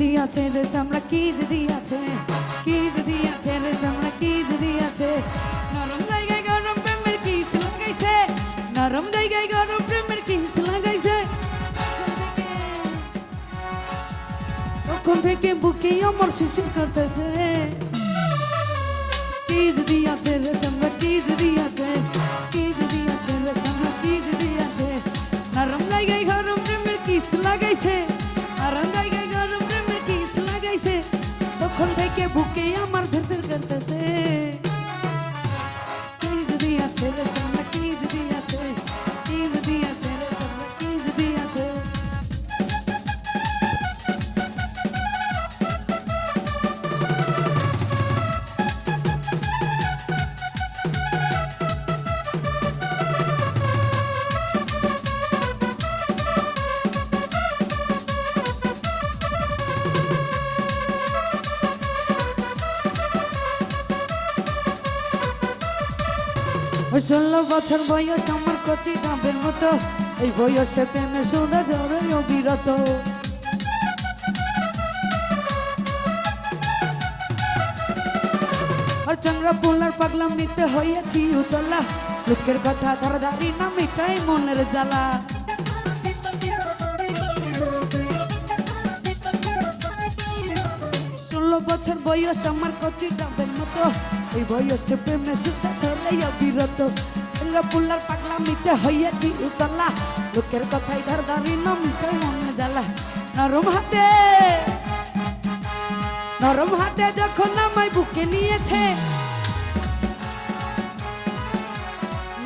আছে রে আমরা কি দিদি আছে কি দিদি আছে রে আমরা কি দিদি আছে নরম জায়গায় গরম প্রেমের কি লাগাইছে নরম জায়গায় গরম প্রেমের কি লাগাইছে তখন থেকে বুকে আমার শিশির করতেছে তখন থেকে বুকে আমার ধরধর করতেছে কি ষোলো বছর বয়স আমার কচি ডাবের মতো। এই বয়সে প্রেমে শুধু জড়ে অবিরত। আর চন্দ্রা পুলার পাগলাম নিতে হইয়াছি উতলা। লোকের কথা ধর দাঁড়ি না মিটাই মনের জ্বালা। ষোলো বছর বয়স আমার কচি ডাবের মতো। এই বয়সে প্রেমে সুতা চন্দ্রা পুলার পাগলাম নিতে হইয়াছি উতলা। লোকের কথাই ধর দাঁড়ি না মিটাই মনের জ্বালা। নরম হাতে নরম হাতে যখন আমায় বুকে নিয়েছে।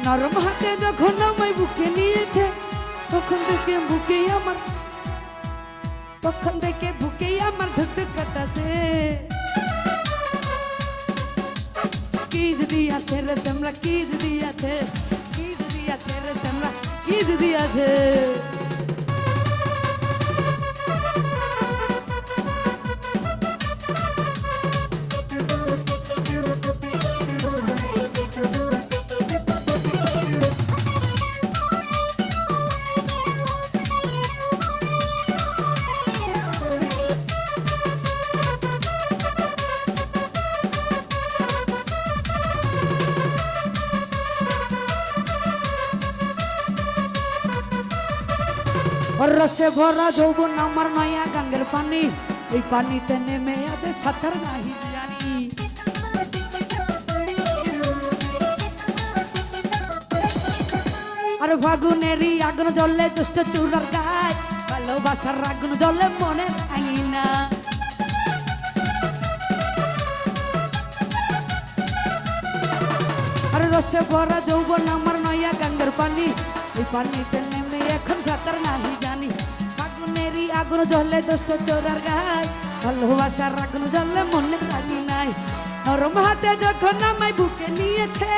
নরম হাতে যখন আমায় বুকে নিয়েছে, তখন থেকে বুকে আমার তখন থেকে বুকে আমার ধুক কাটাছে। রে তোমরা কি দিদি আছে? কি দিদি আছে রে তোমরা কি দিদি আছে? রসে ভরা যৌবন আমার নয়া গাঙ্গের পানি। এই পানিতে নেমে আছে সাঁতার নাহি জানি। আর ফাগুনেরই আগুন জ্বলে দুষ্ট চূড়ার গায়। ভালোবাসার আগুন জ্বলে মনে ভাঙি না। আর রসে ভরা যৌবন আমার নয়া গাঙ্গের পানি। এই পানিতে নেমে এখন সাঁতার নাহি জানি। ফাগুনেরই আগুন জ্বলে দোষ্ট চোরার গায়। ভালোবাসার আগুন জ্বলে মনে রাখি নাই। নরম হাতে যখন আমায় বুকে নিয়েছে।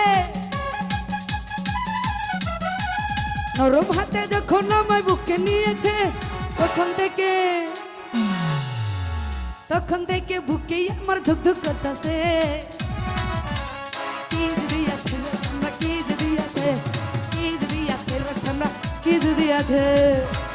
নরম হাতে যখন আমায় বুকে নিয়েছে, তখন থেকে তখন থেকে বুকেই আমার ধুক ধুক করতেছে। কি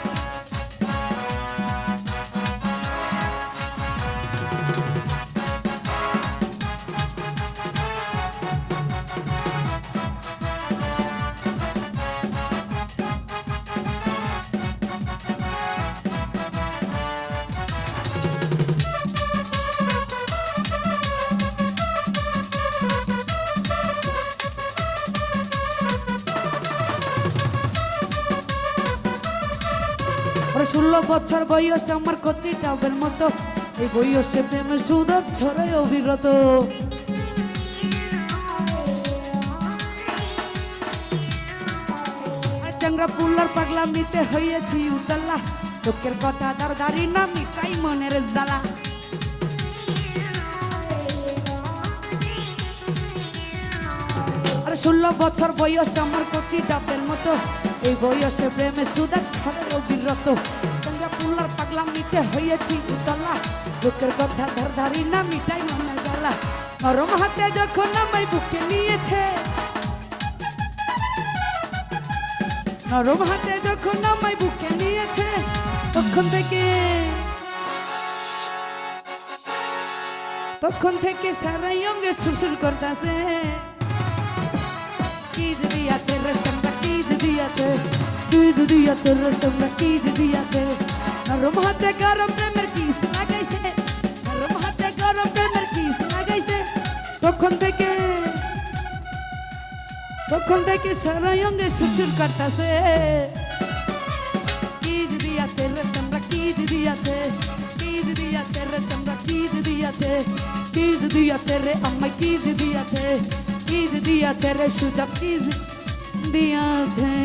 আর ষোলো বছর বয়স আমার কচি ডাবের মতো। এই বয়সে প্রেমে সুদর ছড়ে আর চাংরা পুলার পাগলা মিতে হয়েছি উতলা। লোকের কথা তার দাঁড়ি না মিটাই মনের জ্বালা। আর ষোলো বছর বয়স আমার কচি ডাবের মতো। এই বয়সে প্রেমে সুদা ছড়ে অবিরত তোমরা পুলার পাগলা মিটে হয়েছি উতলা। লোকের কথা ধার ধারি না মিটাই মনে জ্বালা। নরম হাতে যখন আমায় বুকে নিয়েছে। নরম হাতে যখন আমায় বুকে নিয়েছে, তখন থেকে তখন থেকে সারাই অঙ্গে সুরসুর করতেছে। কি যদি আছে রে তোমরা কি যদি আছে তুই যদি আছে রে তোমরা কি যদি আছে নরম হাতে গরম প্রেমের কিস লাগাইছে নরম হাতে গরম প্রেমের কিস লাগাইছে তখন থেকে তখন থেকে সারাই অঙ্গে সুরসুর করতেছে কি যদি আছে রে তোমরা কি যদি আছে কি যদি আছে রে তোমরা কি যদি আছে কি যদি আছে রে আমায় কি যদি আছে কি যদি আছে রে সুযোগ কি যদি আছে